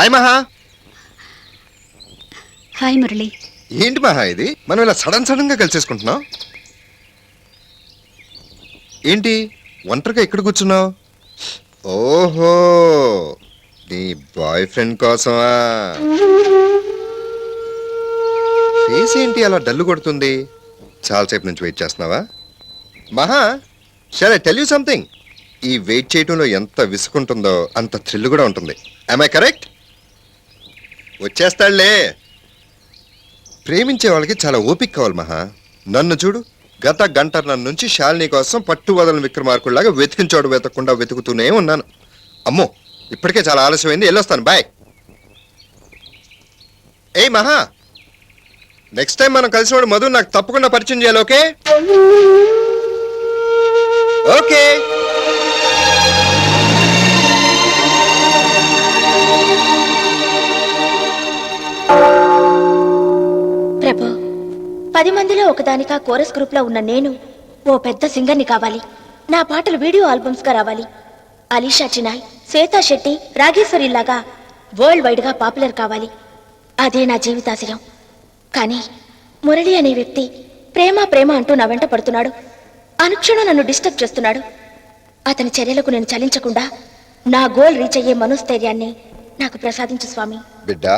Hi Maha. Hi Murali. ఏంటి మహా ఇది? మనం ఇలా సడన్ సడన్గా కలిసేసుకుంటున్నాం. ఏంటి? ఒంటరిగా ఎక్కడ కూర్చున్నావు? ఓహో నీ బాయ్ ఫ్రెండ్ కోసమా? ఫేస్ ఏంటి అలా డల్లు కొడుతుంది? చాలాసేపు నుంచి వెయిట్ చేస్తున్నావా? Maha shall I tell you something ఈ వెయిట్ చేయటంలో ఎంత విసుకుంటుందో అంత థ్రిల్ కూడా ఉంటుంది. ఐ కరెక్ట్ వచ్చేస్తాడులే ప్రేమించే వాళ్ళకి చాలా ఓపిక కావాలి మహా. నన్ను చూడు గత గంటన్నర నుంచి శాలిని కోసం పట్టు వదలని విక్రమార్కుల్లాగా వెతికించోడు వెతకుండా వెతుకుతూనే ఉన్నాను. అమ్మో ఇప్పటికే చాలా ఆలస్యమైంది. వెళ్ళొస్తాను బాయ్. ఏయ్ మహా నెక్స్ట్ టైం మనం కలిసినోడు మధు నాకు తప్పకుండా పరిచయం చేయాలి ఓకే? ఓకే. పది మందిలో ఒకదానిగా కోరస్ గ్రూప్లో ఉన్న నేను ఓ పెద్ద సింగర్ని కావాలి. నా పాటలు వీడియో ఆల్బమ్స్గా రావాలి. అలీషా చినాయ్ శ్వేతా శెట్టి రాగేశ్వరి లాగా వరల్డ్ వైడ్గా పాపులర్ కావాలి. అదే నా జీవితాశయం. కానీ మురళి అనే వ్యక్తి ప్రేమ ప్రేమ అంటూ నా వెంట పడుతున్నాడు. అనుక్షణం నన్ను డిస్టర్బ్ చేస్తున్నాడు. అతని చర్యలకు నేను చలించకుండా నా గోల్ రీచ్ అయ్యే మనోస్థైర్యాన్ని నాకు ప్రసాదించు స్వామి. బిడ్డా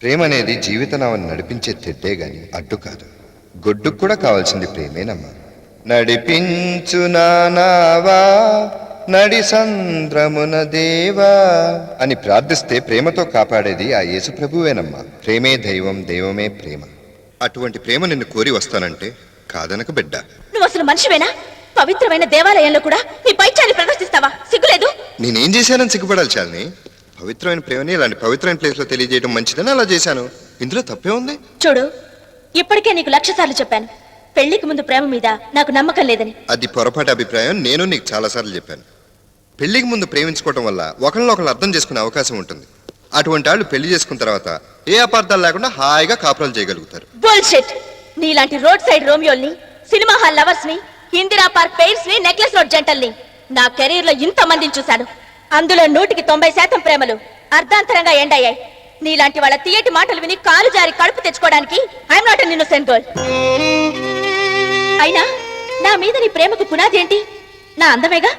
ప్రేమ అనేది జీవితనామని నడిపించే తెడ్డే గాని అడ్డు కాదు. గొడ్డుకు కూడా కావాల్సింది ప్రేమేనమ్మా నడిపించు నానావా నడి సంద్రమున దేవా అని ప్రార్థిస్తే ప్రేమతో కాపాడేది ఆ యేసు ప్రభువేనమ్మా ప్రేమే దైవం దైవమే ప్రేమ. అటువంటి ప్రేమ నిన్ను కోరి వస్తానంటే కాదనక బిడ్డ. నువ్వు అసలు మనిషివేనా? పవిత్రమైన దేవాలయంలో కూడా నీ పైచాన్ని ప్రదర్శిస్తావా? సిగ్గులేదు? నేనేం చేశానని సిగ్గుపడాలి చాలని? పవిత్రమైన ప్రేమని ఇలాంటి పవిత్రమైన ప్లేస్లో తెలియజేయడం మంచిదని అలా చేశాను. ఇందులో తప్పే ఉంది? చూడు ఇప్పటికే నీకు లక్ష సార్లు చెప్పాను. పెళ్ళికి ముందు ప్రేమ మీద నాకు నమ్మకం లేదని. అది పొరపాటు అభిప్రాయం నేను నీకు చాలాసార్లు చెప్పాను. పెళ్ళికి ముందు ప్రేమించుకోవటం వల్ల ఒకరినొకరు అర్థం చేసుకునే అవకాశం ఉంటుంది. అటువంటి వాళ్ళు పెళ్ళి చేసుకున్న తర్వాత ఏ అపార్థాలు లేకుండా హాయిగా కాపురాలు చేయగలుగుతారు. బుల్షిట్ నీలాంటి రోడ్ సైడ్ రోమియోల్ని సినిమా హాల్ లవర్స్ని ఇందిరా పార్క్ పెయిర్స్ని నెక్లెస్ రోడ్ జంటల్ని నా కెరీర్లో ఇంత మందిని చూశాను. అందులో నూటికి తొంభై శాతం ప్రేమలు అర్ధాంతరంగా ఎండయ్యాయి నీలాంటి వాళ్ళ తీయటి మాటలు విని కాలు జారి కడుపు తెచ్చుకోవడానికి I'm not an innocent girl అయినా నా మీద నీ ప్రేమకు పునాది ఏంటి? నా అందమేగా?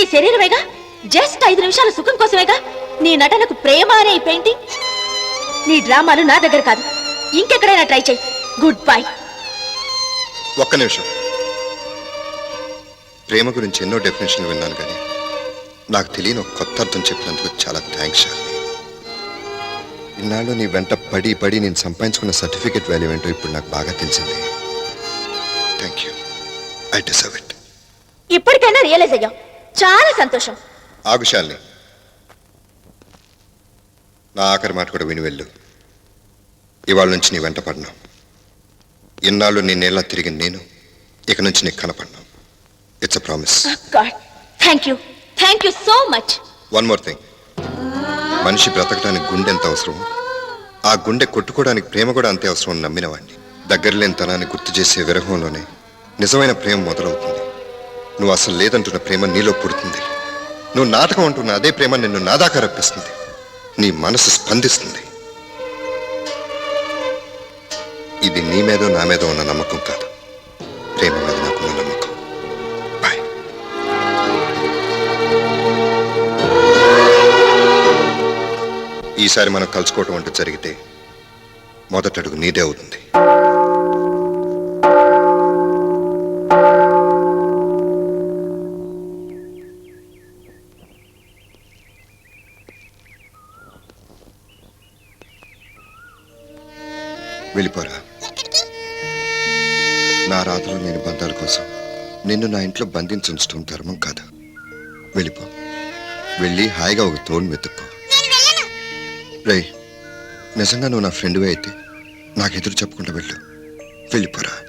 ఈ శరీరమేగా? జస్ట్ ఐదు నిమిషాల సుఖం కోసమేగా? నీ నటనకు ప్రేమ అనే ఈ పెయింటింగ్? నీ డ్రామాలు నా దగ్గర కాదు. ఇంకెక్కడైనా ట్రై చేయి. Goodbye. ఒక్క నిమిషం. ప్రేమ గురించి ఎన్నో డెఫినేషన్లు విన్నాను కానీ నాకు తెలియని ఒక కొత్త అర్థం చెప్పినందుకు చాలా థ్యాంక్స్ షాలిని ఇన్నాళ్ళు నీ వెంట పడి పడి నేను సంపాదించుకున్న సర్టిఫికేట్ వాల్యూ ఏంటో ఇప్పుడు నాకు బాగా తెలిసింది. Thank you I deserve it ఇప్పటికైనా రియలైజ్ అయ్యాం చాలా సంతోషం. ఆగు శాలిని నా ఆఖరి మాట కూడా విని వెళ్ళు. ఇవాళ నుంచి నీ వెంట పడినా. ఇన్నాళ్ళు నీ నేల తిరిగి నేను ఇక నుంచి నీకు కనపడినా. It's a promise thank you thank you so much one more thing మనిషి బ్రతకడానికి గుండె ఎంత అవసరం ఆ గుండె కొట్టుకోవడానికి ప్రేమ కూడా అంతే అవసరం అని దగ్గర లేని తనాన్ని గుర్తు చేసే విరహంలోనే నిజమైన ప్రేమ మొదలవుతుంది. నువ్వు అసలు లేదంటున్న ప్రేమ నీలో పుడుతుంది. నువ్వు నాటకం అంటున్న అదే ప్రేమ నిన్ను నాదాకా రప్పిస్తుంది. నీ మనసు స్పందిస్తుంది. ఇది నీ మీదో నా మీద ఉన్న నమ్మకం కాదు. ప్రేమ. ఈసారి మనం కలుసుకోవటం అంటూ జరిగితే మొదటడుగు నీదే అవుతుంది. వెళ్ళిపోరా. నా రాత్రులు నేను బంధాల కోసం నిన్ను నా ఇంట్లో బంధించుంచడం ధర్మం కాదు. వెళ్ళిపో. వెళ్ళి హాయిగా ఒక తోడు వెతుక్కో రే నిజంగా నువ్వు నా ఫ్రెండ్వే అయితే నాకు ఎదురు చెప్పకుండా వెళ్ళు. వెళ్ళిపోరా.